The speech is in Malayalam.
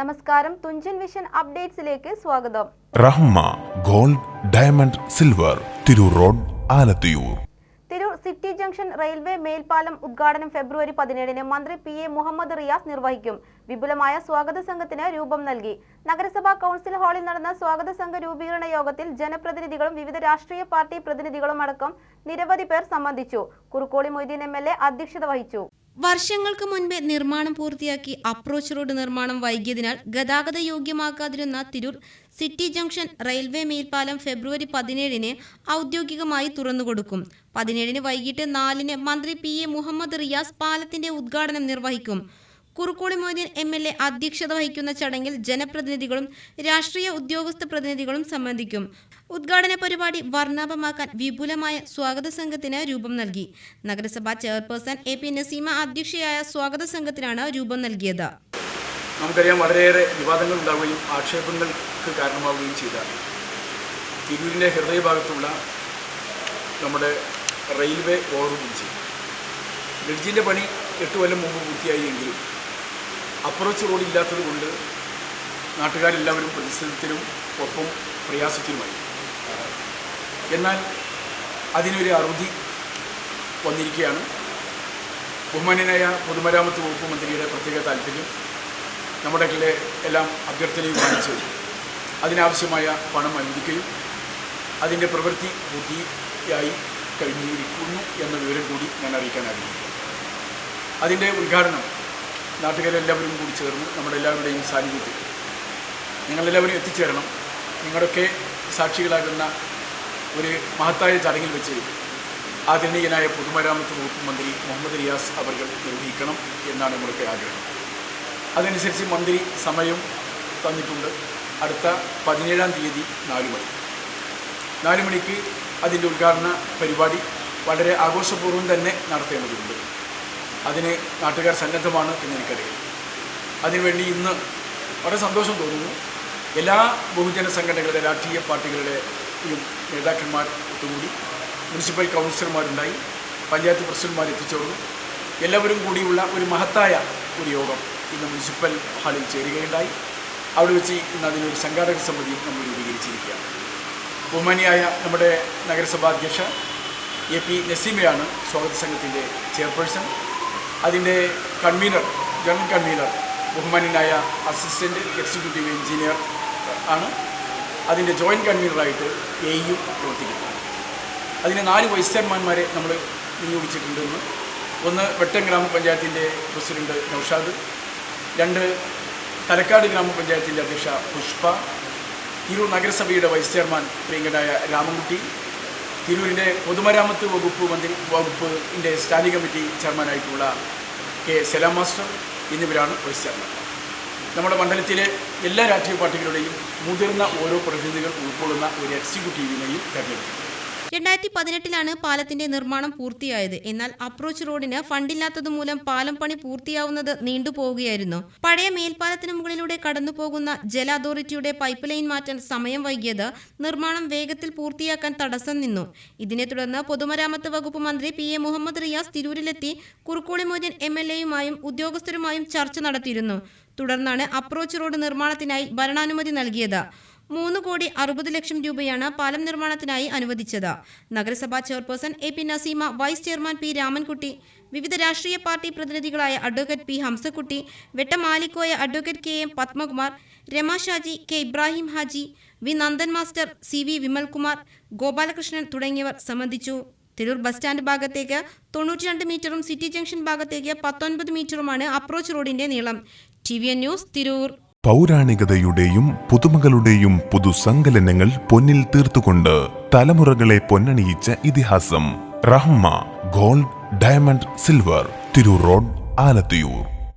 നമസ്കാരം. തുഞ്ചൻ വിഷൻ അപ്ഡേറ്റ്സിലേക്ക് സ്വാഗതം. Rahma gold diamond silver Tirur road Alathiyur. Tirur city junction railway മേൽപ്പാലം ഉദ്ഘാടനം ഫെബ്രുവരി പതിനേഴിന് മന്ത്രി പി എ മുഹമ്മദ് റിയാസ് നിർവഹിക്കും. വിപുലമായ സ്വാഗത സംഘത്തിന് രൂപം നൽകി. നഗരസഭാ കൗൺസിൽ ഹാളിൽ നടന്ന സ്വാഗത സംഘ രൂപീകരണ യോഗത്തിൽ ജനപ്രതിനിധികളും വിവിധ രാഷ്ട്രീയ പാർട്ടി പ്രതിനിധികളും അടക്കം നിരവധി പേർ സംബന്ധിച്ചു. Kurukkoli Moideen M L A അധ്യക്ഷത വഹിച്ചു. വർഷങ്ങൾക്ക് മുൻപേ നിർമ്മാണം പൂർത്തിയാക്കി അപ്രോച്ച് റോഡ് നിർമ്മാണം വൈകിയതിനാൽ ഗതാഗത യോഗ്യമാക്കാതിരുന്ന തിരൂർ സിറ്റി ജംഗ്ഷൻ റെയിൽവേ മേൽപ്പാലം ഫെബ്രുവരി പതിനേഴിന് ഔദ്യോഗികമായി തുറന്നുകൊടുക്കും. പതിനേഴിന് വൈകിട്ട് നാലിന് മന്ത്രി പി എ മുഹമ്മദ് റിയാസ് പാലത്തിന്റെ ഉദ്ഘാടനം നിർവഹിക്കും. Kurukkoli Moideen M L A അധ്യക്ഷത വഹിക്കുന്ന ചടങ്ങിൽ ജനപ്രതിനിധികളും രാഷ്ട്രീയ ഉദ്യോഗസ്ഥ പ്രതിനിധികളും സംബന്ധിക്കും. ഉദ്ഘാടന പരിപാടി വർണാഭമാക്കാൻ വിപുലമായ സ്വാഗത സംഘത്തിന് രൂപം നൽകി. നഗരസഭാ ചെയർപേഴ്സൺ എ പി നസീമ അധ്യക്ഷയായ സ്വാഗത സംഘത്തിനാണ് രൂപം നൽകിയത്. നമുക്കറിയാം വളരെയേറെ വിവാദങ്ങൾ ഉണ്ടാവുകയും ആക്ഷേപങ്ങൾക്ക് കാരണമാവുകയും ചെയ്ത തിരൂരിന്റെ ഹൃദയഭാഗത്തുള്ള നമ്മുടെ റെയിൽവേ ഓവർ ബ്രിഡ്ജ് ബ്രിഡ്ജിന്റെ പണി എട്ട് കൊല്ലം മുമ്പ് പൂർത്തിയായി എങ്കിലും അപ്രോച്ച് റോഡ് ഇല്ലാത്തത് കൊണ്ട് നാട്ടുകാരെല്ലാവരും പ്രതിസന്ധത്തിലും ഒപ്പം പ്രയാസത്തിലുമായി. എന്നാൽ അതിനൊരു അറുതി വന്നിരിക്കുകയാണ്. ബഹുമാന്യനായ പൊതുമരാമത്ത് വകുപ്പ് മന്ത്രിയുടെ പ്രത്യേക താല്പര്യം നമ്മുടെ എല്ലാം അഭ്യർത്ഥനയും കാണിച്ച് അതിനാവശ്യമായ പണം അനുവദിക്കുകയും അതിന്റെ പ്രവൃത്തി പൂർത്തിയായി കഴിഞ്ഞിരിക്കുന്നു എന്ന വിവരം കൂടി ഞാൻ അറിയിക്കാൻ ആഗ്രഹിക്കുന്നു. അതിന്റെ ഉദ്ഘാടനം നാട്ടുകാരെല്ലാവരും കൂടി ചേർന്ന് നമ്മുടെ എല്ലാവരുടെയും സാന്നിധ്യത്തിൽ നിങ്ങളെല്ലാവരും എത്തിച്ചേരണം. നിങ്ങളൊക്കെ സാക്ഷികളാകുന്ന ഒരു മഹത്തായ ചടങ്ങിൽ വെച്ച് ആദരണീയനായ പൊതുമരാമത്ത് വകുപ്പ് മന്ത്രി മുഹമ്മദ് റിയാസ് അവർ നിർവഹിക്കണം എന്നാണ് നമ്മുടെ ആഗ്രഹം. അതനുസരിച്ച് മന്ത്രി സമയം തന്നിട്ടുണ്ട്. അടുത്ത പതിനേഴാം തീയതി നാല് മണി. നാല് മണിക്ക് അതിന്റെ ഉദ്ഘാടന പരിപാടി വളരെ ആഘോഷപൂർവം തന്നെ നടത്തേണ്ടതുണ്ട്. അതിന് നാട്ടുകാർ സന്നദ്ധമാണ് എന്ന് എനിക്കറിയാം. അതിനുവേണ്ടി ഇന്ന് വളരെ സന്തോഷം തോന്നുന്നു. എല്ലാ ബഹുജന സംഘടനകളുടെ രാഷ്ട്രീയ പാർട്ടികളുടെയും നേതാക്കന്മാർ ഒത്തുകൂടി. മുനിസിപ്പൽ കൗൺസിലർമാരുണ്ടായി. പഞ്ചായത്ത് പ്രസിഡന്റ്മാർ എത്തിച്ചേർന്നു. എല്ലാവരും കൂടിയുള്ള ഒരു മഹത്തായ ഒരു യോഗം ഇന്ന് മുനിസിപ്പൽ ഹാളിൽ ചേരുകയുണ്ടായി. അവിടെ വെച്ച് ഇന്ന് അതിനൊരു സംഘാടക സമിതി നമ്മൾ രൂപീകരിച്ചിരിക്കുകയാണ്. ബഹുമാനിയായ നമ്മുടെ നഗരസഭാ അധ്യക്ഷ എ പി നസീമയാണ് സ്വാഗത സംഘത്തിന്റെ ചെയർപേഴ്സൺ. അതിന്റെ കൺവീനർ ജനറൽ കൺവീനർ ബഹുമാനിയായ അസിസ്റ്റന്റ് എക്സിക്യൂട്ടീവ് എഞ്ചിനീയർ ആണ്. അതിന്റെ ജോയിന്റ് കൺവീനറായിട്ട് എ യു പ്രവർത്തിക്കുന്നു. അതിന് നാല് വൈസ് ചെയർമാൻമാരെ നമ്മൾ നിയോഗിച്ചിട്ടുണ്ടെന്ന് ഒന്ന് വെട്ടം ഗ്രാമപഞ്ചായത്തിന്റെ പ്രസിഡന്റ് നൌഷാദ് രണ്ട് തലക്കാട് ഗ്രാമപഞ്ചായത്തിന്റെ അധ്യക്ഷ പുഷ്പ തിരൂർ നഗരസഭയുടെ വൈസ് ചെയർമാൻ പ്രിയങ്കനായ രാമൻകുട്ടി തിരൂരിന്റെ പൊതുമരാമത്ത് വകുപ്പ് മന്ത്രി വകുപ്പിന്റെ സ്റ്റാൻഡിംഗ് കമ്മിറ്റി ചെയർമാനായിട്ടുള്ള കെ സലാം മാസ്റ്റർ എന്നിവരാണ് വൈസ് ചെയർമാൻ നമ്മുടെ മണ്ഡലത്തിലെ എല്ലാ രാഷ്ട്രീയ പാർട്ടികളുടെയും മുതിർന്ന ഓരോ പ്രതിനിധികൾ ഉൾക്കൊള്ളുന്ന ഒരു എക്സിക്യൂട്ടീവിനെയും തെരഞ്ഞെടുത്തു രണ്ടായിരത്തി പതിനെട്ടിലാണ് പാലത്തിന്റെ നിർമ്മാണം പൂർത്തിയായത്. എന്നാൽ അപ്രോച്ച് റോഡിന് ഫണ്ടില്ലാത്തതുമൂലം പാലം പണി പൂർത്തിയാവുന്നത് നീണ്ടുപോവുകയായിരുന്നു പഴയ മേൽപ്പാലത്തിന് മുകളിലൂടെ കടന്നുപോകുന്ന ജല അതോറിറ്റിയുടെ പൈപ്പ് ലൈൻ മാറ്റാൻ സമയം വൈകിയത് നിർമ്മാണം വേഗത്തിൽ പൂർത്തിയാക്കാൻ തടസ്സം നിന്നു. ഇതിനെ തുടർന്ന് പൊതുമരാമത്ത് വകുപ്പ് മന്ത്രി പി എ മുഹമ്മദ് റിയാസ് തിരൂരിലെത്തി കുറുക്കോളി മൊയ്തീൻ എം എൽ എയുമായും ഉദ്യോഗസ്ഥരുമായും ചർച്ച നടത്തിയിരുന്നു. തുടർന്നാണ് അപ്രോച്ച് റോഡ് നിർമ്മാണത്തിനായി ഭരണാനുമതി നൽകിയത്. മൂന്ന് കോടി അറുപത് ലക്ഷം രൂപയാണ് പാലം നിർമ്മാണത്തിനായി അനുവദിച്ചത്. നഗരസഭാ chairperson A P Naseema vice chairman P Ramankutty വിവിധ രാഷ്ട്രീയ party പ്രതിനിധികളായ advocate P Hamsakutty Vettamalikkoya advocate K M Padmakumar Rama Shaji K Ibrahim Haji V Nandan master C V Vimalkumar Gopalakrishnan തുടങ്ങിയവർ സംബന്ധിച്ചു. തിരൂർ ബസ് സ്റ്റാൻഡ് ഭാഗത്തേക്ക് തൊണ്ണൂറ്റിരണ്ട് മീറ്ററും സിറ്റി ജംഗ്ഷൻ ഭാഗത്തേക്ക് പത്തൊൻപത് മീറ്ററുമാണ് അപ്രോച്ച് റോഡിന്റെ നീളം. T V N news Tirur. പൗരാണികതയുടെയും പുതുമകളുടെയും പുതുസങ്കലനങ്ങൾ പൊന്നിൽ തീർത്തുകൊണ്ട് തലമുറകളെ പൊന്നണിയിച്ച ഇതിഹാസം Rahma gold diamond silver Tirur road Alathiyur